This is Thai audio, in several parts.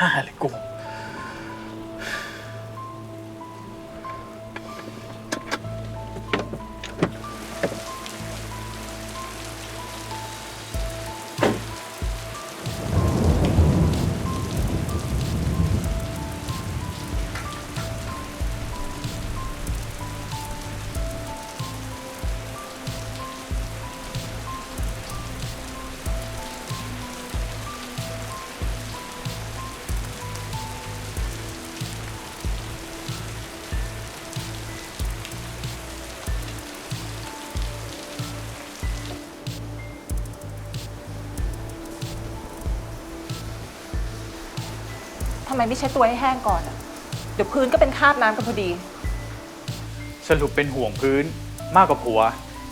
Nah, ไมไม่เช็ดตัวให้แห้งก่อนอะเดี๋ยวพื้นก็เป็นคราบน้ำกันพอดี สรุปเป็นห่วงพื้นมากกว่าผัว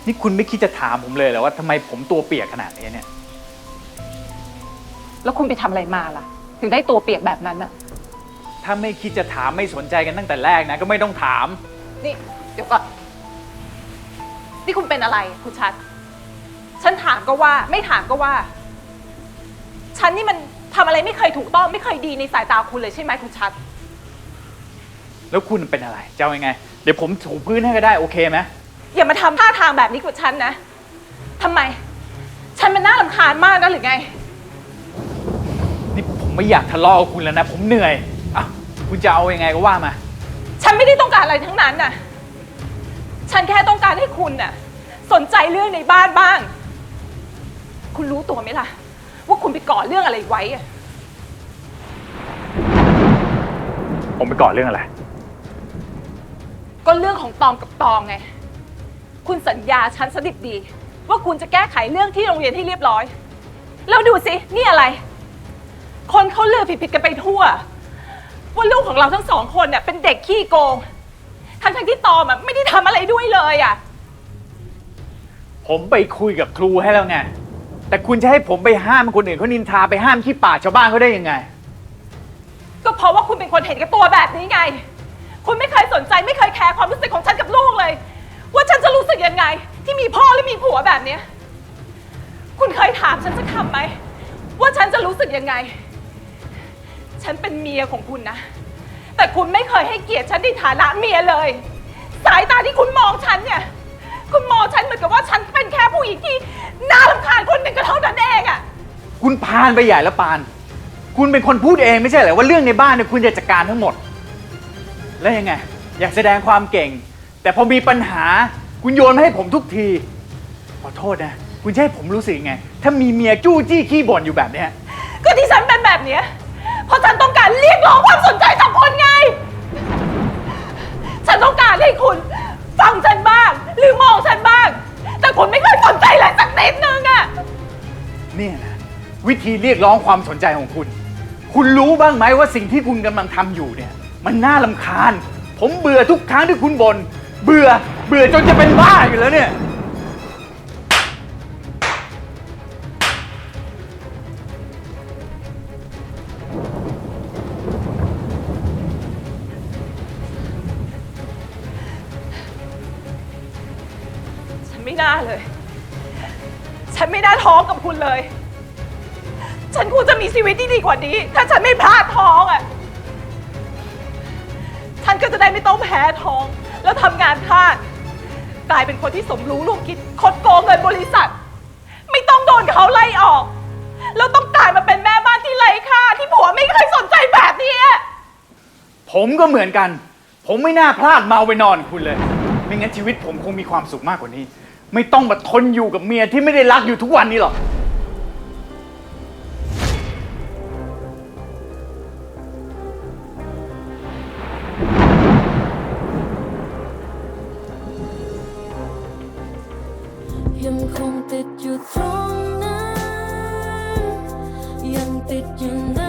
นี่คุณไม่คิดจะถามผมเลยเหรอว่าทำไมผมตัวเปียกขนาดนี้เนี่ย แล้วคุณไปทำอะไรมาล่ะ ถึงได้ตัวเปียกแบบนั้นอะถ้าไม่คิดจะถามไม่สนใจกันตั้งแต่แรกนะก็ไม่ต้องถาม นี่ เดี๋ยวก่อน นี่คุณเป็นอะไรคุณชัด ฉันถามก็ว่า ไม่ถามก็ว่า ฉันนี่มัน ทำอะไรไม่เคยถูกต้องไม่เคยดีในสายตาคุณเลยใช่ไหมคุณชัด แล้วคุณเป็นอะไรจะเอายังไง เดี๋ยวผมถูพื้นให้ก็ได้โอเคไหมอย่ามาทำท่าทางแบบนี้กับฉันนะทำไม ฉันมันน่ารำคาญมากนะหรือไง นี่ผมไม่อยากทะเลาะกับคุณแล้วนะ ผมเหนื่อยอะคุณจะเอายังไงก็ว่ามา ฉันไม่ได้ต้องการอะไรทั้งนั้นน่ะ ฉันแค่ต้องการให้คุณน่ะ สนใจเรื่องในบ้านบ้าง คุณรู้ตัวไหมล่ะ ว่าคุณไปก่อเรื่องอะไรไว้อะผมไปก่อนเรื่องอะไร ก็เรื่องของตองกับตองไง คุณสัญญาฉันสดิบดี ว่าคุณจะแก้ไขเรื่องที่โรงเรียนให้เรียบร้อย แล้วดูสิ นี่อะไร คนเขาเลือผิดๆกันไปทั่ว ว่าลูกของเราทั้งสองคนเนี่ยเป็นเด็กขี้โกง ทั้งๆที่ตอมอะไม่ได้ทำอะไรด้วยเลยอะ ผมไปคุยกับครูให้แล้วไง แต่คุณจะให้ผมไปห้ามคนอื่นเขานินทาไปห้ามขี้ป่าชาวบ้านเขาได้ยังไง ก็เพราะว่าคุณเป็นคนเห็นแกับตัวแบบนี้ไง คุณไม่เคยสนใจไม่เคยแคร์ความรู้สึกของฉันกับลูกเลย ว่าฉันจะรู้สึกยังไง ที่มีพ่อและมีผัวแบบเนี้ยคุณเคยถามฉันสักคำไหมว่าฉันจะรู้สึกยังไง ฉันเป็นเมียของคุณนะ แต่คุณไม่เคยให้เกียรติฉันในฐานะเมียเลย สายตาที่คุณมองฉันเนี่ย คุณมองฉันเหมือนกับว่าฉันเป็นแค่ผู้หญิงที่น่ารำคาญคนหนึ่งก็เท่านั้นเองอะคุณพานไปใหญ่แล้วปาน คุณเป็นคนพูดเองไม่ใช่เหรอว่าเรื่องในบ้านเนี่ยคุณจะจัดการทั้งหมด แล้วยังไง อยากแสดงความเก่ง แต่พอมีปัญหาคุณโยนมาให้ผมทุกที ขอโทษนะ คุณจะให้ผมรู้สึกยังไง ถ้ามีเมียจู้จี้ขี้บ่นอยู่แบบเนี้ย ก็ที่ฉันเป็นแบบเนี้ยเพราะฉันต้องการเรียกร้อง เนี่ยนะวิธีเรียกร้องความสนใจของคุณ คุณรู้บ้างไหมว่าสิ่งที่คุณกำลังทำอยู่เนี่ย มันน่าลำคาญ ผมเบื่อทุกครั้งที่คุณบน่นเบื่อเบื่อจนจะเป็นบ้าอยู่แล้วเนี่ย ฉันไม่น่าเลย นไม่น่าท้องกับคุณเลย ฉันควรจะมีชีวิตที่ดีกว่านี้ ถ้าฉันไม่พลาดท้องอะฉันก็จะได้ไม่ต้องแพ้ท้อง แล้วทำงานพลาดกลายเป็นคนที่สมรู้ร่วมคิดคดโกงเงินบริษัท ไม่ต้องโดนเขาไล่ออก แล้วต้องกลายมาเป็นแม่บ้านที่ไร้ค่าที่ผัวไม่เคยสนใจแบบนี้อะผมก็เหมือนกัน ผมไม่น่าพลาดเมาไปนอนคุณเลย ไม่งั้นชีวิตผมคงมีความสุขมากกว่านี้ ไม่ต้องมาทนอยู่กับเมียที่ไม่ได้รักอยู่ทุกวันนี้หรอกติดอยู่ตรงนั้นยังติดอยู่น